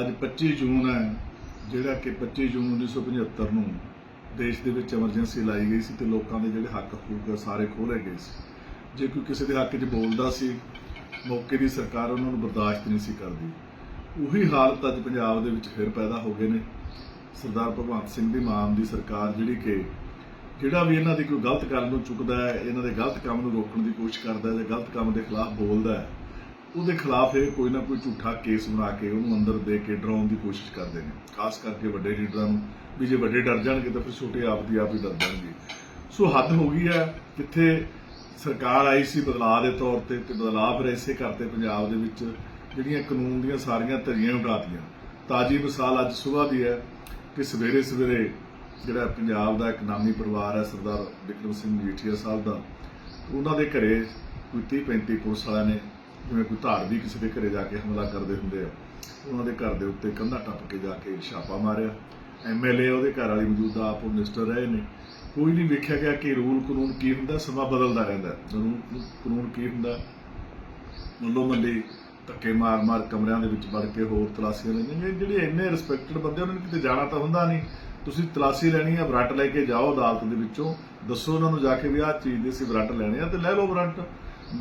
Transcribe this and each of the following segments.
ਅੱਜ 25 ਜੂਨ ਹੈ, ਜਿਹੜਾ ਕਿ 25 ਜੂਨ 1975 ਨੂੰ ਦੇਸ਼ ਦੇ ਵਿੱਚ ਐਮਰਜੈਂਸੀ ਲਾਈ ਗਈ ਸੀ ਤੇ ਲੋਕਾਂ ਦੇ ਜਿਹੜੇ ਹੱਕ ਹਕੂਕ ਆ ਸਾਰੇ ਖੋਲੇ ਗਏ ਸੀ। ਜੇ ਕੋਈ ਕਿਸੇ ਦੇ ਹੱਕ 'ਚ ਬੋਲਦਾ ਸੀ, ਮੌਕੇ ਦੀ ਸਰਕਾਰ ਉਹਨਾਂ ਨੂੰ ਬਰਦਾਸ਼ਤ ਨਹੀਂ ਸੀ ਕਰਦੀ। ਉਹੀ ਹਾਲਤ ਅੱਜ ਪੰਜਾਬ ਦੇ ਵਿੱਚ ਫਿਰ ਪੈਦਾ ਹੋ ਗਏ ਨੇ। ਸਰਦਾਰ ਭਗਵੰਤ ਸਿੰਘ ਦੀ ਮਾਨ ਦੀ ਸਰਕਾਰ ਜਿਹੜੀ ਕਿ ਜਿਹੜਾ ਵੀ ਇਹਨਾਂ ਦੀ ਕੋਈ ਗਲਤ ਗੱਲ ਨੂੰ ਚੁੱਕਦਾ ਹੈ, ਇਹਨਾਂ ਦੇ ਗਲਤ ਕੰਮ ਨੂੰ ਰੋਕਣ ਦੀ ਕੋਸ਼ਿਸ਼ ਕਰਦਾ ਹੈ ਜਾਂ ਗਲਤ ਕੰਮ ਦੇ ਖਿਲਾਫ ਬੋਲਦਾ ਹੈ ਉਹਦੇ ਖਿਲਾਫ ਇਹ ਕੋਈ ਨਾ ਕੋਈ ਝੂਠਾ ਕੇਸ ਬਣਾ ਕੇ ਉਹਨੂੰ ਅੰਦਰ ਦੇ ਕੇ ਡਰਾਉਣ ਦੀ ਕੋਸ਼ਿਸ਼ ਕਰਦੇ ਨੇ। ਖਾਸ ਕਰਕੇ ਵੱਡੇ ਲੀਡਰਾਂ ਨੂੰ ਵੀ ਜੇ ਵੱਡੇ ਡਰ ਜਾਣਗੇ ਤਾਂ ਫਿਰ ਛੋਟੇ ਆਪ ਦੀ ਆਪ ਹੀ ਡਰ ਜਾਣਗੇ। ਸੋ ਹੱਦ ਹੋ ਗਈ ਹੈ, ਜਿੱਥੇ ਸਰਕਾਰ ਆਈ ਸੀ ਬਦਲਾਅ ਦੇ ਤੌਰ ਤੇ ਤੇ ਬਦਲਾਅ ਫਿਰ ਇਸੇ ਕਰਤੇ ਪੰਜਾਬ ਦੇ ਵਿੱਚ ਜਿਹੜੀਆਂ ਕਾਨੂੰਨ ਦੀਆਂ ਸਾਰੀਆਂ ਧਰੀਆਂ ਉਡਾਤੀਆਂ ਤਾਜੀ ਮਿਸਾਲ ਅੱਜ ਸਵੇਰ ਦੀ ਹੈ ਕਿ ਸਵੇਰੇ ਸਵੇਰੇ ਜਿਹੜਾ ਪੰਜਾਬ ਦਾ ਇੱਕ ਨਾਮੀ ਪਰਿਵਾਰ ਹੈ, ਸਰਦਾਰ ਵਿਕਰਮ ਸਿੰਘ ਮਜੀਠੀਆ ਸਾਹਿਬ ਦਾ, ਉਹਨਾਂ ਦੇ ਘਰੇ ਕੋਈ 30 35 ਪੁਲਿਸ ਵਾਲਿਆਂ ਨੇ ਜਿਵੇਂ ਕੋਈ ਧਾੜ ਦੀ ਕਿਸੇ ਦੇ ਘਰੇ ਜਾ ਕੇ ਹਮਲਾ ਕਰਦੇ ਹੁੰਦੇ ਆ, ਉਹਨਾਂ ਦੇ ਘਰ ਦੇ ਉੱਤੇ ਕੰਧਾ ਟੱਪ ਕੇ ਜਾ ਕੇ ਛਾਪਾ ਮਾਰਿਆ। ਐਮਐਲਏ ਉਹਦੇ ਘਰ ਵਾਲੀ ਮੌਜੂਦਾ ਆਪ ਮਿਨਿਸਟਰ ਰਹੇ ਨੇ। ਕੋਈ ਨਹੀਂ ਵੇਖਿਆ ਗਿਆ ਕਿ ਰੂਲ ਕਾਨੂੰਨ ਕੀ ਹੁੰਦਾ, ਸਮਾਂ ਬਦਲਦਾ ਰਹਿੰਦਾ ਰੂਲ ਕਾਨੂੰਨ ਕੀ ਹੁੰਦਾ? ਮੱਲੋ ਮੱਲੀ ਧੱਕੇ ਮਾਰ ਮਾਰ ਕਮਰਿਆਂ ਦੇ ਵਿੱਚ ਵੜ ਕੇ ਹੋਰ ਤਲਾਸ਼ੀਆਂ ਲੈਣੀਆਂ ਜਿਹੜੇ ਇੰਨੇ ਰਿਸਪੈਕਟਡ ਬੰਦੇ, ਉਹਨਾਂ ਨੂੰ ਕਿਤੇ ਜਾਣਾ ਤਾਂ ਹੁੰਦਾ ਨਹੀਂ। ਤੁਸੀਂ ਤਲਾਸ਼ੀ ਲੈਣੀ ਹੈ, ਵਾਰੰਟ ਲੈ ਕੇ ਜਾਓ ਅਦਾਲਤ ਦੇ ਵਿੱਚੋਂ। ਦੱਸੋ ਉਹਨਾਂ ਨੂੰ ਜਾ ਕੇ ਵੀ ਆਹ ਚੀਜ਼ ਦੇ ਅਸੀਂ ਵਾਰੰਟ ਲੈਣੇ ਆ ਤੇ ਲੈ ਲਓ ਵਾਰੰਟ।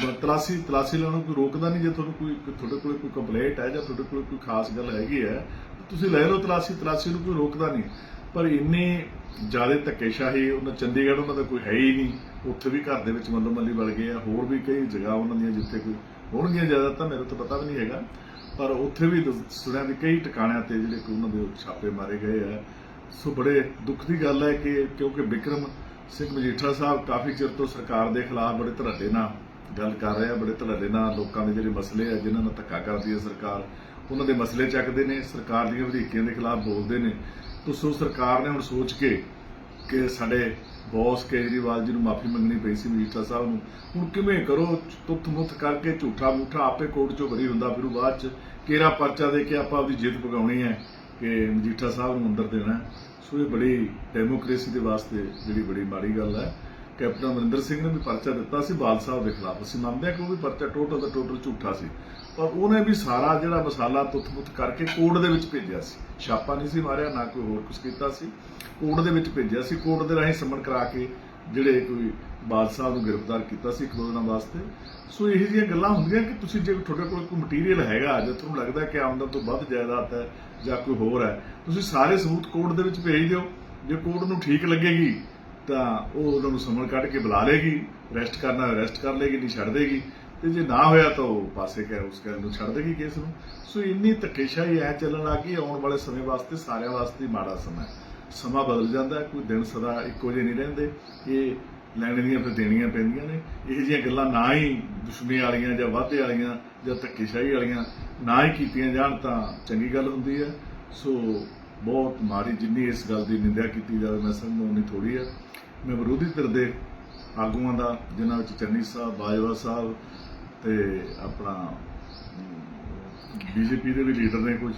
ਤਲਾਸ਼ੀ ਤਲਾਸ਼ੀ ਲੈਣ ਨੂੰ ਕੋਈ ਰੋਕਦਾ ਨਹੀਂ ਜੇ ਤੁਹਾਨੂੰ ਕੋਈ ਤੁਹਾਡੇ ਕੋਲ ਕੋਈ ਕੰਪਲੇਂਟ ਹੈ ਜਾਂ ਤੁਹਾਡੇ ਕੋਲ ਕੋਈ ਖਾਸ ਗੱਲ ਹੈਗੀ ਹੈ, ਤੁਸੀਂ ਲੈ ਲਓ ਤਲਾਸ਼ੀ ਤਲਾਸ਼ੀ ਨੂੰ ਕੋਈ ਰੋਕਦਾ ਨਹੀਂ। ਪਰ ਇੰਨੀ ਜ਼ਿਆਦਾ ਧੱਕੇਸ਼ਾਹੀ, ਉਹਨਾਂ ਚੰਡੀਗੜ੍ਹ ਉਹਨਾਂ ਦਾ ਕੋਈ ਹੈ ਹੀ ਨਹੀਂ। ਉੱਥੇ ਵੀ ਘਰ ਦੇ ਵਿੱਚ ਮੱਲੋ ਮੱਲੀ ਵੜ ਗਏ ਆ, ਹੋਰ ਵੀ ਕਈ ਜਗ੍ਹਾ ਉਹਨਾਂ ਦੀਆਂ ਜਿੱਥੇ ਕੋਈ ਹੋਣਗੀਆਂ ਜ਼ਿਆਦਾ ਤਾਂ ਮੇਰੇ ਤੋਂ ਪਤਾ ਵੀ ਨਹੀਂ ਹੈਗਾ। ਪਰ ਉੱਥੇ ਵੀ ਦ- ਸੁਣਿਆ ਵੀ ਕਈ ਟਿਕਾਣਿਆਂ ਤੇ ਜਿਹੜੇ ਕਿ ਉਹਨਾਂ ਦੇ ਛਾਪੇ ਮਾਰੇ ਗਏ ਆ। ਸੋ ਬੜੇ ਦੁੱਖ ਦੀ ਗੱਲ ਹੈ ਕਿ ਕਿਉਂਕਿ ਵਿਕਰਮ ਸਿੰਘ ਮਜੀਠਾ ਸਾਹਿਬ ਕਾਫੀ ਚਿਰ ਤੋਂ ਸਰਕਾਰ ਦੇ ਖਿਲਾਫ ਬੜੇ ਧੜੱਲੇ ਨਾਲ ਗੱਲ ਕਰ ਰਹੇ ਆ, ਬੜੇ ਧੜੱਲੇ ਨਾਲ ਲੋਕਾਂ ਦੇ ਜਿਹੜੇ ਮਸਲੇ ਆ, ਜਿਨ੍ਹਾਂ ਨਾਲ ਧੱਕਾ ਕਰਦੀ ਹੈ ਸਰਕਾਰ, ਉਹਨਾਂ ਦੇ ਮਸਲੇ ਚੱਕਦੇ ਨੇ, ਸਰਕਾਰ ਦੀਆਂ ਵਧੀਕੀਆਂ ਦੇ ਖਿਲਾਫ ਬੋਲਦੇ ਨੇ। ਤਾਂ ਸੋ ਸਰਕਾਰ ਨੇ ਹੁਣ ਸੋਚ ਕੇ ਕਿ ਸਾਡੇ ਬੌਸ ਕੇਜਰੀਵਾਲ ਜੀ ਨੂੰ ਮਾਫੀ ਮੰਗਣੀ ਪਈ ਸੀ, ਮਜੀਠਾ ਸਾਹਿਬ ਨੂੰ, ਹੁਣ ਕਿਵੇਂ ਕਰੋ? ਤੁੱਥ ਮੁੱਥ ਕਰਕੇ ਝੂਠਾ ਮੂਠਾ ਆਪੇ ਕੋਰਟ ਚੋਂ ਬਰੀ ਹੁੰਦਾ, ਫਿਰ ਉਹ ਬਾਅਦ ਚ ਕੇਰਾ ਪਰਚਾ ਦੇ ਕੇ ਆਪਾਂ ਆਪਦੀ ਜਿੱਤ ਪਗਾਉਣੀ ਹੈ ਕਿ ਮਜੀਠਾ ਸਾਹਿਬ ਨੂੰ ਅੰਦਰ ਦੇਣਾ ਸੋ ਇਹ ਬੜੀ ਡੈਮੋਕ੍ਰੇਸੀ ਦੇ ਵਾਸਤੇ ਜਿਹੜੀ ਬੜੀ ਮਾੜੀ ਗੱਲ ਹੈ। ਕੈਪਟਨ ਅਮਰਿੰਦਰ ਸਿੰਘ ਨੇ ਵੀ ਪਰਚਾ ਦਿੱਤਾ ਸੀ ਬਾਲ ਸਾਹਿਬ ਦੇ ਖਿਲਾਫ। ਅਸੀਂ ਮੰਨਦੇ ਹਾਂ ਕਿ ਉਹ ਵੀ ਪਰਚਾ ਟੋਟਲ ਦਾ ਟੋਟਲ ਝੂਠਾ ਸੀ। ਪਰ ਉਹਨੇ ਵੀ ਸਾਰਾ ਜਿਹੜਾ ਮਸਾਲਾ ਤੁੱਤ-ਮੁੱਤ ਕਰਕੇ ਕੋਰਟ ਦੇ ਵਿੱਚ ਭੇਜਿਆ ਸੀ। ਛਾਪਾ ਨਹੀਂ ਸੀ ਮਾਰਿਆ, ਨਾ ਕੋਈ ਹੋਰ ਕੁਝ ਕੀਤਾ ਸੀ। ਕੋਰਟ ਦੇ ਵਿੱਚ ਭੇਜਿਆ ਸੀ। ਕੋਰਟ ਦੇ ਰਾਹੀਂ ਸਮਨ ਕਰਾ ਕੇ ਜਿਹੜੇ ਕੋਈ ਬਾਲ ਸਾਹਿਬ ਨੂੰ ਗ੍ਰਿਫਤਾਰ ਕੀਤਾ ਸੀ ਇੱਕ ਦੋ ਦਿਨਾਂ ਵਾਸਤੇ। ਸੋ ਇਹੋ ਜਿਹੀਆਂ ਗੱਲਾਂ ਹੁੰਦੀਆਂ ਕਿ ਤੁਸੀਂ ਜੇ ਤੁਹਾਡੇ ਕੋਲ ਕੋਈ ਮਟੀਰੀਅਲ ਹੈਗਾ, ਜੇ ਤੁਹਾਨੂੰ ਲੱਗਦਾ ਕਿ ਆਮਦਨ ਤੋਂ ਵੱਧ ਜਾਇਦਾਦ ਹੈ ਜਾਂ ਕੋਈ ਹੋਰ ਹੈ, ਤੁਸੀਂ ਸਾਰੇ ਸਬੂਤ ਕੋਰਟ ਦੇ ਵਿੱਚ ਭੇਜ ਦਿਓ। ਜੇ ਕੋਰਟ ਨੂੰ ਠੀਕ ਲੱਗੇਗੀ ਤਾਂ ਉਹ ਉਹਨਾਂ ਨੂੰ ਸਮਣ ਕੱਢ ਕੇ ਬੁਲਾ ਲੇਗੀ ਰੈਸਟ ਕਰਨਾ ਰੈਸਟ ਕਰ ਲੇਗੀ, ਨਹੀਂ ਛੱਡ ਦੇਗੀ। ਤੇ ਜੇ ਨਾ ਹੋਇਆ ਤਾਂ ਉਹ ਪਾਸੇ ਕਹਿ, ਉਸ ਗੱਲ ਨੂੰ ਛੱਡ ਦੇਗੀ ਕੇਸ ਨੂੰ। ਸੋ ਇੰਨੀ ਧੱਕੇਸ਼ਾਹੀ ਐ ਚੱਲਣ ਲੱਗੀ ਆਉਣ ਵਾਲੇ ਸਮੇਂ ਵਾਸਤੇ, ਸਾਰਿਆਂ ਵਾਸਤੇ ਮਾੜਾ ਸਮਾਂ ਸਮਾਂ ਬਦਲ ਜਾਂਦਾ, ਕੋਈ ਦਿਨ ਸਦਾ ਇੱਕੋ ਜਿਹੇ ਨਹੀਂ ਰਹਿੰਦੇ। ਇਹ ਲੈਣ ਦੀਆਂ ਫਿਰ ਦੇਣੀਆਂ ਪੈਂਦੀਆਂ ਨੇ। ਇਹ ਜਿਹੀਆਂ ਗੱਲਾਂ ਨਾ ਹੀ ਦੁਸ਼ਮਣੀ ਵਾਲੀਆਂ ਜਾਂ ਵਾਧੇ ਵਾਲੀਆਂ ਜਾਂ ਧੱਕੇਸ਼ਾਹੀ ਵਾਲੀਆਂ ਨਾ ਹੀ ਕੀਤੀਆਂ ਜਾਣ ਤਾਂ ਚੰਗੀ ਗੱਲ ਹੁੰਦੀ ਹੈ। ਸੋ ਬਹੁਤ ਮਾੜੀ ਜਿੰਨੀ ਇਸ ਗੱਲ ਦੀ ਨਿੰਦਿਆ ਕੀਤੀ ਜਾਵੇ, ਮੈਂ ਸਮਝਦਾ ਉਨੀ ਥੋੜੀ ਹੈ। ਮੈਂ ਵਿਰੋਧੀ ਧਿਰ ਦੇ ਆਗੂਆਂ ਦਾ, ਜਿਨ੍ਹਾਂ ਵਿੱਚ ਚੰਨੀ ਸਾਹਿਬ, ਬਾਜਵਾ ਸਾਹਿਬ ਤੇ ਆਪਣਾ ਬੀਜੇਪੀ ਦੇ ਵੀ ਲੀਡਰ ਨੇ ਕੁਝ,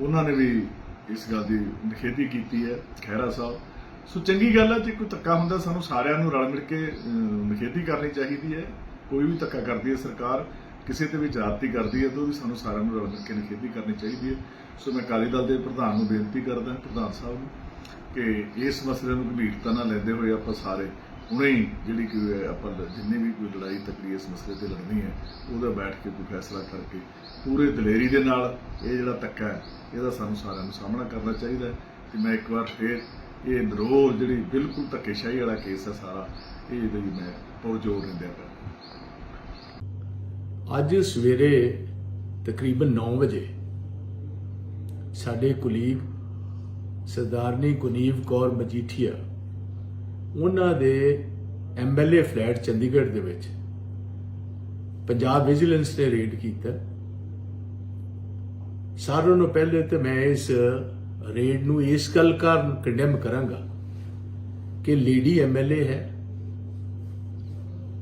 ਉਹਨਾਂ ਨੇ ਵੀ ਇਸ ਗੱਲ ਦੀ ਨਿਖੇਧੀ ਕੀਤੀ ਹੈ, ਖਹਿਰਾ ਸਾਹਿਬ। ਸੋ ਚੰਗੀ ਗੱਲ ਹੈ, ਜੇ ਕੋਈ ਧੱਕਾ ਹੁੰਦਾ, ਸਾਨੂੰ ਸਾਰਿਆਂ ਨੂੰ ਰਲ ਮਿਲ ਕੇ ਨਿਖੇਧੀ ਕਰਨੀ ਚਾਹੀਦੀ ਹੈ। ਕੋਈ ਵੀ ਧੱਕਾ ਕਰਦੀ ਹੈ ਸਰਕਾਰ, ਕਿਸੇ ਤੇ ਵੀ ਜਾਤੀ ਕਰਦੀ ਹੈ, ਤਾਂ ਉਹ ਵੀ ਸਾਨੂੰ ਸਾਰਿਆਂ ਨੂੰ ਰਲ ਮਿਲ ਕੇ ਨਿਖੇਧੀ ਕਰਨੀ ਚਾਹੀਦੀ ਹੈ। ਸੋ ਮੈਂ ਅਕਾਲੀ ਦਲ ਦੇ ਪ੍ਰਧਾਨ ਨੂੰ ਬੇਨਤੀ ਕਰਦਾ, ਪ੍ਰਧਾਨ ਸਾਹਿਬ ਨੂੰ। ਕਿ ਇਸ ਮਸਲੇ ਨੂੰ ਗੰਭੀਰਤਾ ਨਾਲ ਲੈਂਦੇ ਹੋਏ ਆਪਾਂ ਸਾਰੇ ਹੁਣੇ ਹੀ ਜਿਹੜੀ ਕਿ ਆਪਾਂ ਲ- ਵੀ ਕੋਈ ਲੜਾਈ ਤਕੜੀ ਇਸ ਮਸਲੇ ਤੇ ਲੜਨੀ ਹੈ, ਉਹਦਾ ਬੈਠ ਕੇ ਕੋਈ ਫੈਸਲਾ ਕਰਕੇ ਪੂਰੇ ਦਲੇਰੀ ਦੇ ਨਾਲ ਇਹ ਜਿਹੜਾ ਧੱਕਾ ਹੈ, ਇਹਦਾ ਸਾਨੂੰ ਸਾਰਿਆਂ ਨੂੰ ਸਾਹਮਣਾ ਕਰਨਾ ਚਾਹੀਦਾ ਤੇ ਮੈਂ ਇੱਕ ਵਾਰ ਫੇਰ ਇਹ ਨਰੋਲ ਜਿਹੜੀ ਬਿਲਕੁਲ ਧੱਕੇਸ਼ਾਹੀ ਵਾਲਾ ਕੇਸ ਹੈ ਸਾਰਾ, ਇਹ ਇਹਦੇ ਲਈ ਮੈਂ ਬਹੁਤ ਜ਼ੋਰ ਦਿੰਦਿਆ ਕਰ ਅੱਜ ਸਵੇਰੇ ਤਕਰੀਬਨ 9 ਵਜੇ ਸਾਡੇ ਕੁਲੀਗ ਸਰਦਾਰਨੀ ਗੁਨੀਵ ਕੌਰ ਮਜੀਠੀਆ, ਉਹਨਾਂ ਦੇ ਐਮਐਲਏ ਫਲੈਟ ਚੰਡੀਗੜ੍ਹ ਦੇ ਵਿੱਚ ਪੰਜਾਬ ਵਿਜੀਲੈਂਸ ਨੇ ਰੇਡ ਕੀਤਾ। ਸਾਰਿਆਂ ਨੂੰ ਪਹਿਲੇ ਤੇ ਮੈਂ ਇਸ ਰੇਡ ਨੂੰ ਇਸ ਗੱਲ ਕਾਰਨ ਕੰਡੈਮ ਕਰਾਂਗਾ ਕਿ ਲੇਡੀ ਐਮਐਲਏ ਹੈ।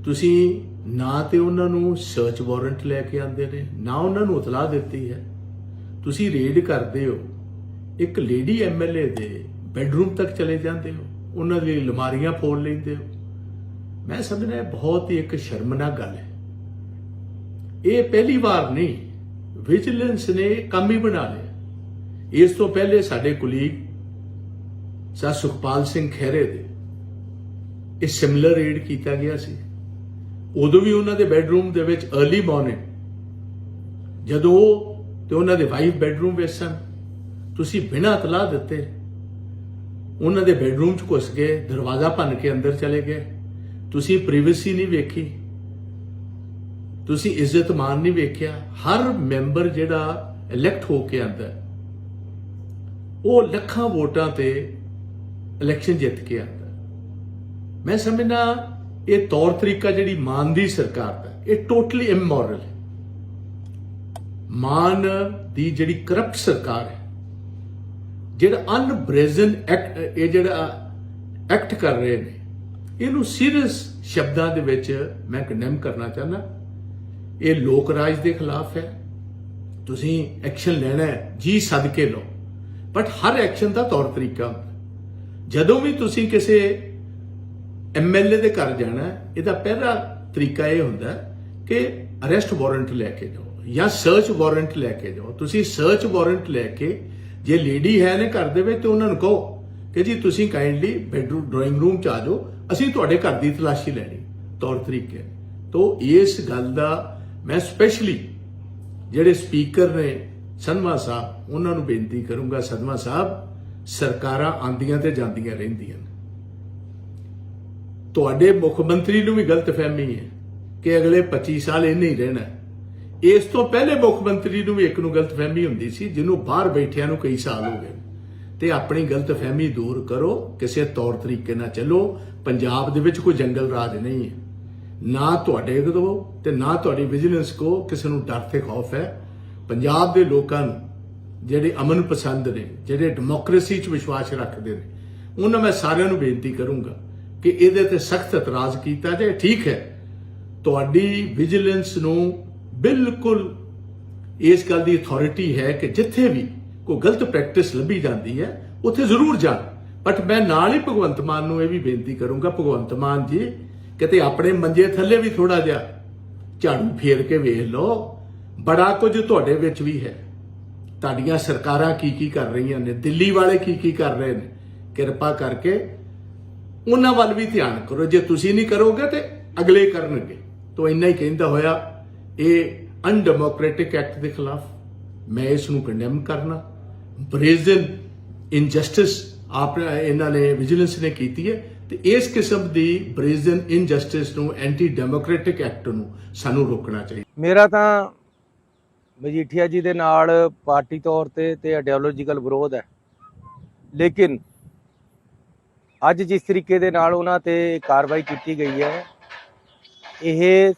ਤੁਸੀਂ ਨਾ ਤੇ ਉਹਨਾਂ ਨੂੰ ਸਰਚ ਵਾਰੰਟ ਲੈ ਕੇ ਆਉਂਦੇ ਨੇ, ਨਾ ਉਹਨਾਂ ਨੂੰ ਇਤਲਾਹ ਦਿੱਤੀ ਹੈ। ਤੁਸੀਂ ਰੇਡ ਕਰਦੇ ਹੋ। ਇੱਕ ਲੇਡੀ ਐਮਐਲਏ ਦੇ ਬੈੱਡਰੂਮ ਤੱਕ ਚਲੇ ਜਾਂਦੇ ਹੋ, ਉਹਨਾਂ ਦੀ ਲਮਾਰੀਆਂ ਫੋਲ ਲੈਂਦੇ ਹੋ। ਮੈਂ ਸਮਝਦਾ ਬਹੁਤ ਹੀ ਇੱਕ ਸ਼ਰਮਨਾਕ ਗੱਲ ਹੈ। ਇਹ ਪਹਿਲੀ ਵਾਰ ਨਹੀਂ, ਵਿਜੀਲੈਂਸ ਨੇ ਕੰਮ ਹੀ ਬਣਾ ਲਿਆ। ਇਸ ਤੋਂ ਪਹਿਲੇ ਸਾਡੇ ਕੁਲੀਗ ਸਰ ਸੁਖਪਾਲ ਸਿੰਘ ਖਹਿਰੇ ਦੇ ਇਹ ਸਿਮਿਲਰ ਰੇਡ ਕੀਤਾ ਗਿਆ ਸੀ। ਉਦੋਂ ਵੀ ਉਹਨਾਂ ਦੇ ਬੈੱਡਰੂਮ ਦੇ ਵਿੱਚ अर्ਲੀ ਮਾਰਨਿੰਗ ਜਦੋਂ ਉਹ ਤੇ ਉਹਨਾਂ ਦੇ ਵਾਈਫ ਬੈੱਡਰੂਮ ਵਿੱਚ ਸਨ। ਤੁਸੀਂ ਬਿਨਾਂ ਤਲਾਹ ਦਿੱਤੇ ਉਹਨਾਂ ਦੇ ਬੈੱਡਰੂਮ 'ਚ ਘੁਸ ਗਏ, ਦਰਵਾਜ਼ਾ ਭੰਨ ਕੇ ਅੰਦਰ ਚਲੇ ਗਏ। ਤੁਸੀਂ ਪ੍ਰਾਈਵੇਸੀ ਨਹੀਂ ਵੇਖੀ। ਤੁਸੀਂ ਇੱਜ਼ਤ ਮਾਨ ਨਹੀਂ ਵੇਖਿਆ। ਹਰ ਮੈਂਬਰ ਜਿਹੜਾ ਇਲੈਕਟ ਹੋ ਕੇ ਆਂਦਾ ਉਹ ਲੱਖਾਂ ਵੋਟਾਂ ਤੇ ਇਲੈਕਸ਼ਨ ਜਿੱਤ ਕੇ ਆਂਦਾ ਮੈਂ ਸਮਝਣਾ ਇਹ ਤੌਰ ਤਰੀਕਾ ਜਿਹੜੀ ਮਾਨ ਦੀ ਸਰਕਾਰ ਦਾ ਇਹ ਟੋਟਲੀ ਇਮੋਰਲ ਹੈ। ਮਾਨ ਦੀ ਜਿਹੜੀ ਕਰਪਟ ਸਰਕਾਰ ਹੈ ਜਿਹੜਾ ਅਨਬ੍ਰੇਜ਼ਨ ਐਕਟ ਇਹ ਜਿਹੜਾ ਐਕਟ ਕਰ ਰਹੇ ਨੇ, ਇਹਨੂੰ ਸੀਰੀਅਸ ਸ਼ਬਦਾਂ ਦੇ ਵਿੱਚ ਮੈਂ ਕੰਡੈਮ ਕਰਨਾ ਚਾਹੁੰਦਾ। ਇਹ ਲੋਕ ਰਾਜ ਦੇ ਖਿਲਾਫ ਹੈ। ਤੁਸੀਂ ਐਕਸ਼ਨ ਲੈਣਾ ਹੈ, ਜੀ ਸਦਕੇ ਲਓ। ਬਟ ਹਰ ਐਕਸ਼ਨ ਦਾ ਤੌਰ ਤਰੀਕਾ ਹੁੰਦਾ। ਜਦੋਂ ਵੀ ਤੁਸੀਂ ਕਿਸੇ ਐਮਐਲਏ ਦੇ ਘਰ ਜਾਣਾ ਇਹਦਾ ਪਹਿਲਾ ਤਰੀਕਾ ਇਹ ਹੁੰਦਾ ਕਿ ਅਰੈਸਟ ਵਾਰੰਟ ਲੈ ਕੇ ਜਾਓ ਜਾਂ ਸਰਚ ਵਾਰੰਟ ਲੈ ਕੇ ਜਾਓ। ਤੁਸੀਂ ਸਰਚ ਵਾਰੰਟ ਲੈ ਕੇ ਜੇ ਲੇਡੀ ਹੈ ਨੇ ਘਰ ਦੇ ਵਿੱਚ ਤੇ ਉਹਨਾਂ ਨੂੰ ਕਹੋ ਕਿ ਜੀ ਤੁਸੀਂ ਕਾਈਂਡਲੀ ਬੈਡਰੂਮ ਡਰਾਇੰਗ ਰੂਮ ਚ ਆ ਜਾਓ, ਅਸੀਂ ਤੁਹਾਡੇ ਘਰ ਦੀ ਤਲਾਸ਼ੀ ਲੈਣੀ, ਤੌਰ ਤਰੀਕੇ। ਤੋਂ ਇਸ ਗੱਲ ਦਾ ਮੈਂ ਸਪੈਸ਼ਲੀ ਜਿਹੜੇ ਸਪੀਕਰ ਨੇ ਸਨਮਾ ਸਾਹਿਬ, ਉਹਨਾਂ ਨੂੰ ਬੇਨਤੀ ਕਰੂੰਗਾ ਸਦਮਾ ਸਾਹਿਬ, ਸਰਕਾਰਾਂ ਆਂਦੀਆਂ ਤੇ ਜਾਂਦੀਆਂ ਰਹਿੰਦੀਆਂ ਨੇ। ਤੁਹਾਡੇ ਮੁੱਖ ਮੰਤਰੀ ਨੂੰ ਵੀ ਗਲਤਫਹਿਮੀ ਹੈ ਕਿ ਅਗਲੇ 25 ਸਾਲ ਇਹਨੇ ਹੀ ਰਹਿਣਾ ਇਸ ਤੋਂ ਪਹਿਲੇ ਮੁੱਖ ਮੰਤਰੀ ਨੂੰ ਵੀ ਇੱਕ ਨੂੰ ਗਲਤਫਹਿਮੀ ਹੁੰਦੀ ਸੀ, ਜਿਹਨੂੰ ਬਾਹਰ ਬੈਠਿਆਂ ਨੂੰ ਕਈ ਸਾਲ ਹੋ ਗਏ। ਤੇ ਆਪਣੀ ਗਲਤਫਹਿਮੀ ਦੂਰ ਕਰੋ, ਕਿਸੇ ਤੌਰ ਤਰੀਕੇ ਨਾਲ ਚੱਲੋ, ਪੰਜਾਬ ਦੇ ਵਿੱਚ ਕੋਈ ਜੰਗਲ ਰਾਜ ਨਹੀਂ ਹੈ। ਨਾ ਤੁਹਾਡੇ ਕੋਲ ਤੇ ਨਾ ਤੁਹਾਡੀ ਵਿਜੀਲੈਂਸ ਕੋ, ਕਿਸੇ ਨੂੰ ਡਰ ਤੇ ਖੌਫ ਹੈ। ਪੰਜਾਬ ਦੇ ਲੋਕਾਂ ਨੂੰ, ਜਿਹੜੇ ਅਮਨ ਪਸੰਦ ਨੇ, ਜਿਹੜੇ ਡੈਮੋਕ੍ਰੇਸੀ 'ਚ ਵਿਸ਼ਵਾਸ ਰੱਖਦੇ ਨੇ, ਉਹਨਾਂ ਮੈਂ ਸਾਰਿਆਂ ਨੂੰ ਬੇਨਤੀ ਕਰੂੰਗਾ ਕਿ ਇਹਦੇ ਤੇ ਸਖਤ ਇਤਰਾਜ਼ ਕੀਤਾ ਜਾਏ। ਠੀਕ ਹੈ, ਤੁਹਾਡੀ ਵਿਜੀਲੈਂਸ ਨੂੰ ਬਿਲਕੁਲ ਇਸ ਗੱਲ ਦੀ ਅਥਾਰਟੀ ਹੈ ਕਿ ਜਿੱਥੇ ਵੀ ਕੋਈ ਗਲਤ ਪ੍ਰੈਕਟਿਸ ਲੱਭੀ ਜਾਂਦੀ ਹੈ, ਉੱਥੇ ਜ਼ਰੂਰ ਜਾਣ। ਬਟ ਮੈਂ ਨਾਲ ਹੀ ਭਗਵੰਤ ਮਾਨ ਨੂੰ ਇਹ ਵੀ ਬੇਨਤੀ ਕਰੂੰਗਾ, ਭਗਵੰਤ ਮਾਨ ਜੀ, ਕਿਤੇ ਆਪਣੇ ਮੰਜੇ ਥੱਲੇ ਵੀ ਥੋੜਾ ਜਿਹਾ ਝਾੜੂ ਫੇਰ ਕੇ ਵੇਖ ਲਓ। ਬੜਾ ਕੁਝ ਤੁਹਾਡੇ ਵਿੱਚ ਵੀ ਹੈ। ਤੁਹਾਡੀਆਂ ਸਰਕਾਰਾਂ ਕੀ ਕੀ ਕਰ ਰਹੀਆਂ ਨੇ, ਦਿੱਲੀ ਵਾਲੇ ਕੀ ਕੀ ਕਰ ਰਹੇ ਨੇ। ਕਿਰਪਾ ਕਰਕੇ ਉਹਨਾਂ ਵੱਲ ਵੀ ਧਿਆਨ ਕਰੋ। ਜੇ ਤੁਸੀਂ ਨਹੀਂ ਕਰੋਗੇ ਤੇ ਅਗਲੇ ਕਰਨਗੇ। ਤੋਂ ਇੰਨਾ ਹੀ ਕਹਿੰਦਾ ਹੋਇਆ। ਇਹ ਅਨਡੈਮੋਕ੍ਰੈਟਿਕ ਐਕਟ ਦੇ ਖਿਲਾਫ ਮੈਂ ਇਸ ਨੂੰ ਕੰਡੈਮ ਕਰਨਾ ਬ੍ਰੇਜ਼ਨ ਇਨਜਸਟਿਸ ਆਪ ਇਹਨਾਂ ਨੇ ਵਿਜੀਲੈਂਸ ਨੇ ਕੀਤੀ ਹੈ ਤੇ ਇਸ ਕਿਸਮ ਦੀ ਬ੍ਰੇਜ਼ਨ ਇਨਜਸਟਿਸ ਨੂੰ ਐਂਟੀ ਡੈਮੋਕ੍ਰੈਟਿਕ ਐਕਟ ਨੂੰ ਸਾਨੂੰ ਰੋਕਣਾ ਚਾਹੀਦਾ। ਮੇਰਾ ਤਾਂ ਮਜੀਠੀਆ ਜੀ ਦੇ ਨਾਲ ਪਾਰਟੀ ਤੌਰ ਤੇ ਤੇ ਆਈਡੀਓਲੋਜੀਕਲ ਵਿਰੋਧ ਹੈ। ਲੇਕਿਨ ਅੱਜ ਜਿਸ ਤਰੀਕੇ ਦੇ ਨਾਲ ਉਹਨਾਂ ਤੇ ਕਾਰਵਾਈ ਕੀਤੀ ਗਈ ਹੈ, ਇਹ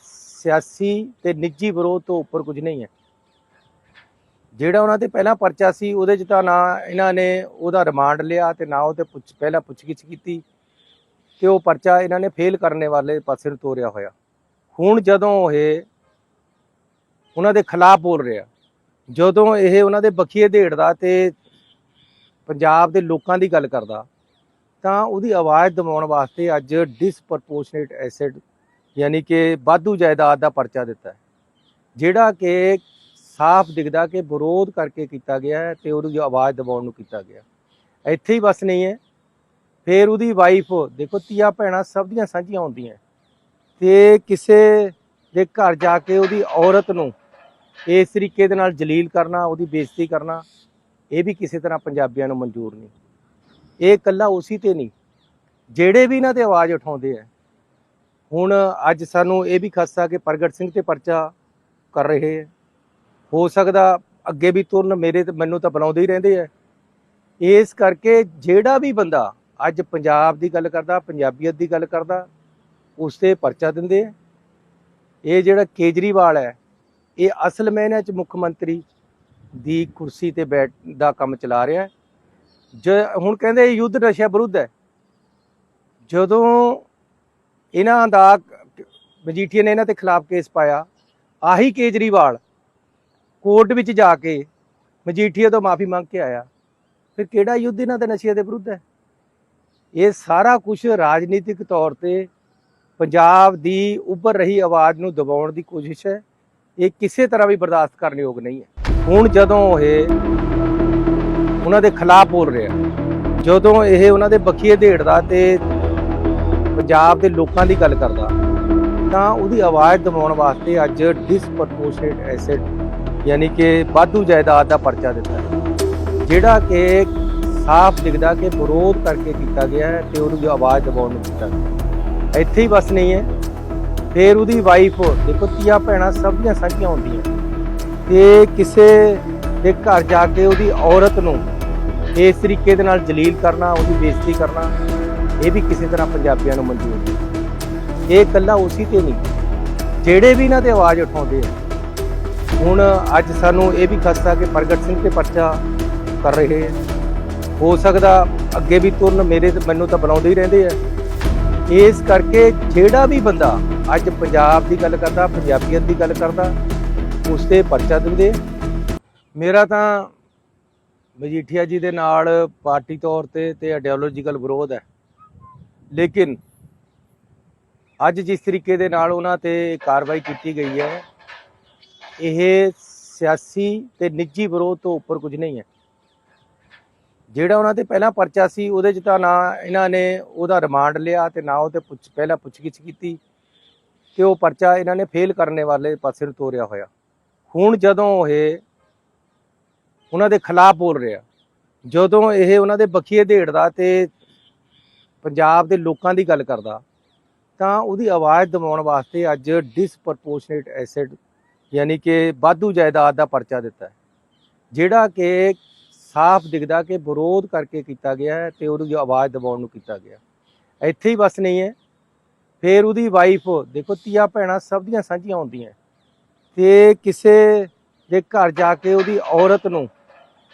ਸਿਆਸੀ ਤੇ ਨਿੱਜੀ ਵਿਰੋਧ ਤੋਂ ਉੱਪਰ ਕੁਝ ਨਹੀਂ ਹੈ। ਜਿਹੜਾ ਉਹਨਾਂ ਤੇ ਪਹਿਲਾਂ ਪਰਚਾ ਸੀ, ਉਹਦੇ 'ਚ ਤਾਂ ਨਾ ਇਹਨਾਂ ਨੇ ਉਹਦਾ ਰਿਮਾਂਡ ਲਿਆ ਤੇ ਨਾ ਉਹ ਪੁੱਛ, ਪਹਿਲਾਂ ਪੁੱਛਗਿੱਛ ਕੀਤੀ ਤੇ ਉਹ ਪਰਚਾ ਇਹਨਾਂ ਨੇ ਫੇਲ ਕਰਨੇ ਵਾਲੇ ਪਾਸੇ ਨੂੰ ਤੋਰਿਆ ਹੋਇਆ। ਹੁਣ ਜਦੋਂ ਇਹ ਉਹਨਾਂ ਦੇ ਖਿਲਾਫ ਬੋਲ ਰਿਹਾ, ਜਦੋਂ ਇਹ ਉਹਨਾਂ ਦੇ ਬਖੀਏ ਢੇੜਦਾ ਤੇ ਪੰਜਾਬ ਦੇ ਲੋਕਾਂ ਦੀ ਗੱਲ ਕਰਦਾ, ਤਾਂ ਉਹਦੀ ਆਵਾਜ਼ ਦਬਾਉਣ ਵਾਸਤੇ ਅੱਜ ਡਿਸਪ੍ਰੋਪੋਰਸ਼ਨੇਟ ਐਸਿਡ ਯਾਨੀ ਕਿ ਵਾਧੂ ਜਾਇਦਾਦ ਦਾ ਪਰਚਾ ਦਿੱਤਾ ਹੈ। ਜਿਹੜਾ ਕਿ ਸਾਫ਼ ਦਿਖਦਾ ਕਿ ਵਿਰੋਧ ਕਰਕੇ ਕੀਤਾ ਗਿਆ ਹੈ ਤੇ ਉਹਦੀ ਆਵਾਜ਼ ਦਬਾਉਣ ਨੂੰ ਕੀਤਾ ਗਿਆ। ਇੱਥੇ ਹੀ ਬਸ ਨਹੀਂ ਹੈ। ਫਿਰ ਉਹਦੀ ਵਾਈਫ ਦੇਖੋ ਤੀਆ ਭੈਣਾਂ ਸਭ ਦੀਆਂ ਸਾਂਝੀਆਂ ਹੁੰਦੀਆਂ ਤੇ ਕਿਸੇ ਦੇ ਘਰ ਜਾ ਕੇ ਉਹਦੀ ਔਰਤ ਨੂੰ ਇਸ ਤਰੀਕੇ ਦੇ ਨਾਲ ਜਲੀਲ ਕਰਨਾ, ਉਹਦੀ ਬੇਇੱਜ਼ਤੀ ਕਰਨਾ, ਇਹ ਵੀ ਕਿਸੇ ਤਰ੍ਹਾਂ ਪੰਜਾਬੀਆਂ ਨੂੰ ਮਨਜ਼ੂਰ ਨਹੀਂ। ਇਹ ਇਕੱਲਾ ਉਸੇ ਤੇ ਨਹੀਂ। ਜਿਹੜੇ ਵੀ ਇਹਨਾਂ ਤੇ ਆਵਾਜ਼ ਉਠਾਉਂਦੇ ਆ ਹੁਣ ਅੱਜ ਸਾਨੂੰ ਇਹ ਵੀ ਖਸਾ ਕਿ ਪ੍ਰਗਟ ਸਿੰਘ ਤੇ ਪਰਚਾ ਕਰ ਰਹੇ ਹੈ। ਹੋ ਸਕਦਾ ਅੱਗੇ ਵੀ ਤੁਰਨ ਮੇਰੇ ਮੈਨੂੰ ਤਾਂ ਬੁਲਾਉਂਦੇ ਹੀ ਰਹਿੰਦੇ ਆ। ਇਸ ਕਰਕੇ ਜਿਹੜਾ ਵੀ ਬੰਦਾ ਅੱਜ ਪੰਜਾਬ ਦੀ ਗੱਲ ਕਰਦਾ, ਪੰਜਾਬੀਅਤ ਦੀ ਗੱਲ ਕਰਦਾ ਉਸ ਤੇ ਪਰਚਾ ਦਿੰਦੇ ਆ। ਇਹ ਜਿਹੜਾ ਕੇਜਰੀਵਾਲ ਹੈ, ਇਹ ਅਸਲ ਮੈਨੇ ਚ ਮੁੱਖ ਮੰਤਰੀ ਦੀ ਕੁਰਸੀ ਤੇ ਬੈਠ ਦਾ ਕੰਮ ਚਲਾ ਰਿਹਾ ਹੈ। ਜ, ਹੁਣ ਕਹਿੰਦੇ ਯੁੱਧ ਨਸ਼ਾ ਵਿਰੁੱਧ ਹੈ। ਜਦੋਂ ਇਹਨਾਂ ਦਾ ਮਜੀਠੀਆ ਨੇ ਇਹਨਾਂ ਦੇ ਖਿਲਾਫ ਕੇਸ ਪਾਇਆ। ਆਹੀ ਕੇਜਰੀਵਾਲ ਕੋਰਟ ਵਿੱਚ ਜਾ ਕੇ ਮਜੀਠੀਆ ਤੋਂ ਮਾਫੀ ਮੰਗ ਕੇ ਆਇਆ। ਫਿਰ ਕਿਹੜਾ ਯੁੱਧ ਇਹਨਾਂ ਦੇ ਨਸ਼ੇ ਦੇ ਵਿਰੁੱਧ ਹੈ? ਇਹ ਸਾਰਾ ਕੁਝ ਰਾਜਨੀਤਿਕ ਤੌਰ ਤੇ ਪੰਜਾਬ ਦੀ ਉੱਭਰ ਰਹੀ ਆਵਾਜ਼ ਨੂੰ ਦਬਾਉਣ ਦੀ ਕੋਸ਼ਿਸ਼ ਹੈ। ਇਹ ਕਿਸੇ ਤਰ੍ਹਾਂ ਵੀ ਬਰਦਾਸ਼ਤ ਕਰਨ ਯੋਗ ਨਹੀਂ ਹੈ। ਹੁਣ ਜਦੋਂ ਇਹ ਉਹਨਾਂ ਦੇ ਖਿਲਾਫ ਬੋਲ ਰਿਹਾ, ਜਦੋਂ ਇਹ ਉਹਨਾਂ ਦੇ ਬਖੀਏ ਢੇੜਦਾ ਤੇ ਪੰਜਾਬ ਦੇ ਲੋਕਾਂ ਦੀ ਗੱਲ ਕਰਦਾ, ਤਾਂ ਉਹਦੀ ਆਵਾਜ਼ ਦਬਾਉਣ ਵਾਸਤੇ ਅੱਜ ਡਿਸਪ੍ਰੋਪੋਰਸ਼ਨੇਟ ਐਸਿਡ ਯਾਨੀ ਕਿ ਵਾਧੂ ਜਾਇਦਾਦ ਦਾ ਪਰਚਾ ਦਿੱਤਾ ਜਿਹੜਾ ਕਿ ਸਾਫ਼ ਦਿਖਦਾ ਕਿ ਵਿਰੋਧ ਕਰਕੇ ਕੀਤਾ ਗਿਆ ਹੈ ਤੇ ਉਹਦੀ ਆਵਾਜ਼ ਦਬਾਉਣ ਨੂੰ ਕੀਤਾ ਗਿਆ। ਇੱਥੇ ਹੀ ਬਸ ਨਹੀਂ ਹੈ। ਫਿਰ ਉਹਦੀ ਵਾਈਫ ਦੇਖੋ ਧੀਆਂ ਭੈਣਾਂ ਸਭ ਦੀਆਂ ਸਾਂਝੀਆਂ ਹੁੰਦੀਆਂ। ਤੇ ਕਿਸੇ ਦੇ ਘਰ ਜਾ ਕੇ ਉਹਦੀ ਔਰਤ ਨੂੰ ਇਸ ਤਰੀਕੇ ਦੇ ਨਾਲ ਜਲੀਲ ਕਰਨਾ, ਉਹਦੀ ਬੇਇੱਜ਼ਤੀ ਕਰਨਾ ਇਹ ਵੀ ਕਿਸੇ ਤਰ੍ਹਾਂ ਪੰਜਾਬੀਆਂ ਨੂੰ ਮਨਜ਼ੂਰ ਨਹੀਂ। ਇਹ ਇਕੱਲਾ ਉਸੇ ਤੇ ਨਹੀਂ, ਜਿਹੜੇ ਵੀ ਇਹਨਾਂ ਤੇ ਆਵਾਜ਼ ਉਠਾਉਂਦੇ ਆ। ਹੁਣ ਅੱਜ ਸਾਨੂੰ ਇਹ ਵੀ ਖਸਤਾ ਕਿ ਪ੍ਰਗਟ ਸਿੰਘ ਤੇ ਪਰਚਾ ਕਰ ਰਹੇ ਆ। ਹੋ ਸਕਦਾ ਅੱਗੇ ਵੀ ਤੁਰਨ ਮੇਰੇ ਮੈਨੂੰ ਤਾਂ ਬੁਲਾਉਂਦੇ ਹੀ ਰਹਿੰਦੇ ਆ। ਇਸ ਕਰਕੇ ਜਿਹੜਾ ਵੀ ਬੰਦਾ ਅੱਜ ਪੰਜਾਬ ਦੀ ਗੱਲ ਕਰਦਾ, ਪੰਜਾਬੀਅਤ ਦੀ ਗੱਲ ਕਰਦਾ, ਉਸ ਤੇ ਪਰਚਾ ਦਿੰਦੇ ਮੇਰਾ ਤਾਂ ਮਜੀਠੀਆ ਜੀ ਦੇ ਨਾਲ ਪਾਰਟੀ ਤੌਰ ਤੇ ਤੇ ਆਈਡੀਓਲੋਜੀਕਲ ਵਿਰੋਧ ਹੈ। ਲੇਕਿਨ ਅੱਜ ਜਿਸ ਤਰੀਕੇ ਦੇ ਨਾਲ ਉਹਨਾਂ ਤੇ ਕਾਰਵਾਈ ਕੀਤੀ ਗਈ ਹੈ, ਇਹ ਸਿਆਸੀ ਤੇ ਨਿੱਜੀ ਵਿਰੋਧ ਤੋਂ ਉੱਪਰ ਕੁਝ ਨਹੀਂ ਹੈ। ਜਿਹੜਾ ਉਹਨਾਂ ਤੇ ਪਹਿਲਾਂ ਪਰਚਾ ਸੀ, ਉਹਦੇ 'ਚ ਤਾਂ ਨਾ ਇਹਨਾਂ ਨੇ ਉਹਦਾ ਰਿਮਾਂਡ ਲਿਆ ਤੇ ਨਾ ਉਹ ਪੁੱਛ, ਪਹਿਲਾਂ ਪੁੱਛਗਿੱਛ ਕੀਤੀ ਤੇ ਉਹ ਪਰਚਾ ਇਹਨਾਂ ਨੇ ਫੇਲ ਕਰਨੇ ਵਾਲੇ ਪਾਸੇ ਨੂੰ ਤੋਰਿਆ ਹੋਇਆ। ਹੁਣ ਜਦੋਂ ਇਹ ਉਹਨਾਂ ਦੇ ਖਿਲਾਫ ਬੋਲ ਰਿਹਾ, ਜਦੋਂ ਇਹ ਉਹਨਾਂ ਦੇ ਬਖੀਏ ਢੇੜਦਾ ਤੇ ਪੰਜਾਬ ਦੇ ਲੋਕਾਂ ਦੀ ਗੱਲ ਕਰਦਾ, ਤਾਂ ਉਹਦੀ ਆਵਾਜ਼ ਦਬਾਉਣ ਵਾਸਤੇ ਅੱਜ ਡਿਸਪ੍ਰੋਪੋਰਸ਼ਨੇਟ ਐਸਿਡ ਯਾਨੀ ਕਿ ਵਾਧੂ ਜਾਇਦਾਦ ਦਾ ਪਰਚਾ ਦਿੱਤਾ ਜਿਹੜਾ ਕਿ ਸਾਫ਼ ਦਿਖਦਾ ਕਿ ਵਿਰੋਧ ਕਰਕੇ ਕੀਤਾ ਗਿਆ ਹੈ ਤੇ ਉਹਦੀ ਆਵਾਜ਼ ਦਬਾਉਣ ਨੂੰ ਕੀਤਾ ਗਿਆ। ਇੱਥੇ ਹੀ ਬਸ ਨਹੀਂ ਹੈ, ਫਿਰ ਉਹਦੀ ਵਾਈਫ ਦੇਖੋ ਧੀਆਂ ਭੈਣਾਂ ਸਭ ਦੀਆਂ ਸਾਂਝੀਆਂ ਹੁੰਦੀਆਂ ਤੇ ਕਿਸੇ ਦੇ ਘਰ ਜਾ ਕੇ ਉਹਦੀ ਔਰਤ ਨੂੰ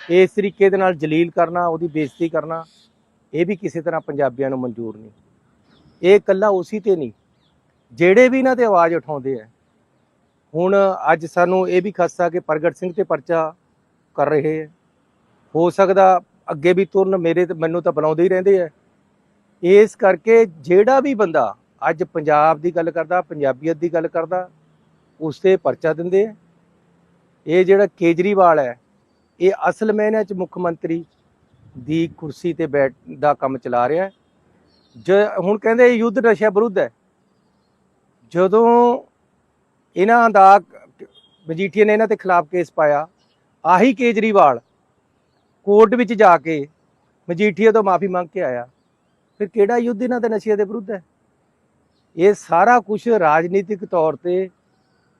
ਇਸ ਤਰੀਕੇ ਦੇ ਨਾਲ ਜਲੀਲ ਕਰਨਾ, ਉਹਦੀ ਬੇਇੱਜ਼ਤੀ ਕਰਨਾ ਇਹ ਵੀ ਕਿਸੇ ਤਰ੍ਹਾਂ ਪੰਜਾਬੀਆਂ ਨੂੰ ਮਨਜ਼ੂਰ ਨਹੀਂ। ਇਹ ਇਕੱਲਾ ਉਸੇ ਤੇ ਨਹੀਂ, ਜਿਹੜੇ ਵੀ ਇਹਨਾਂ ਤੇ ਆਵਾਜ਼ ਉਠਾਉਂਦੇ ਆ। ਹੁਣ ਅੱਜ ਸਾਨੂੰ ਇਹ ਵੀ ਖਸਤਾ ਕਿ ਪ੍ਰਗਟ ਸਿੰਘ ਤੇ ਪਰਚਾ ਕਰ ਰਹੇ ਹੈ ਹੋ ਸਕਦਾ ਅੱਗੇ ਵੀ ਤੁਰਨ ਮੇਰੇ ਤੇ ਮੈਨੂੰ ਤਾਂ ਬੁਲਾਉਂਦੇ ਹੀ ਰਹਿੰਦੇ ਆ। ਇਸ ਕਰਕੇ ਜਿਹੜਾ ਵੀ ਬੰਦਾ ਅੱਜ ਪੰਜਾਬ ਦੀ ਗੱਲ ਕਰਦਾ, ਪੰਜਾਬੀਅਤ ਦੀ ਗੱਲ ਕਰਦਾ, ਉਸ ਤੇ ਪਰਚਾ ਦਿੰਦੇ ਆ। ਇਹ ਜਿਹੜਾ ਕੇਜਰੀਵਾਲ ਹੈ, ਇਹ ਅਸਲ ਮੈਨੇ ਚ ਮੁੱਖ ਮੰਤਰੀ ਦੀ ਕੁਰਸੀ ਤੇ ਬੈਠ ਦਾ ਕੰਮ ਚਲਾ ਰਿਹਾ ਹੈ। ਜ ਹੁਣ ਕਹਿੰਦੇ ਯੁੱਧ ਨਸ਼ਾ ਵਿਰੁੱਧ ਹੈ। ਜਦੋਂ ਇਹਨਾਂ ਦਾ ਮਜੀਠੀਆ ਨੇ ਇਹਨਾਂ ਤੇ ਖਿਲਾਫ ਕੇਸ ਪਾਇਆ, ਆਹੀ ਕੇਜਰੀਵਾਲ ਕੋਰਟ ਵਿੱਚ ਜਾ ਕੇ ਮਜੀਠੀਆ ਤੋਂ ਮਾਫੀ ਮੰਗ ਕੇ ਆਇਆ। ਫਿਰ ਕਿਹੜਾ ਯੁੱਧ ਇਹਨਾਂ ਦੇ ਨਸ਼ੇ ਦੇ ਵਿਰੁੱਧ ਹੈ? ਇਹ ਸਾਰਾ ਕੁਝ ਰਾਜਨੀਤਿਕ ਤੌਰ ਤੇ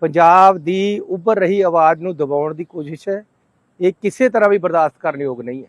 ਪੰਜਾਬ ਦੀ ਉੱਭਰ ਰਹੀ ਆਵਾਜ਼ ਨੂੰ ਦਬਾਉਣ ਦੀ ਕੋਸ਼ਿਸ਼ ਹੈ। ਇਹ ਕਿਸੇ ਤਰ੍ਹਾਂ ਵੀ ਬਰਦਾਸ਼ਤ ਕਰਨ ਯੋਗ ਨਹੀਂ ਹੈ।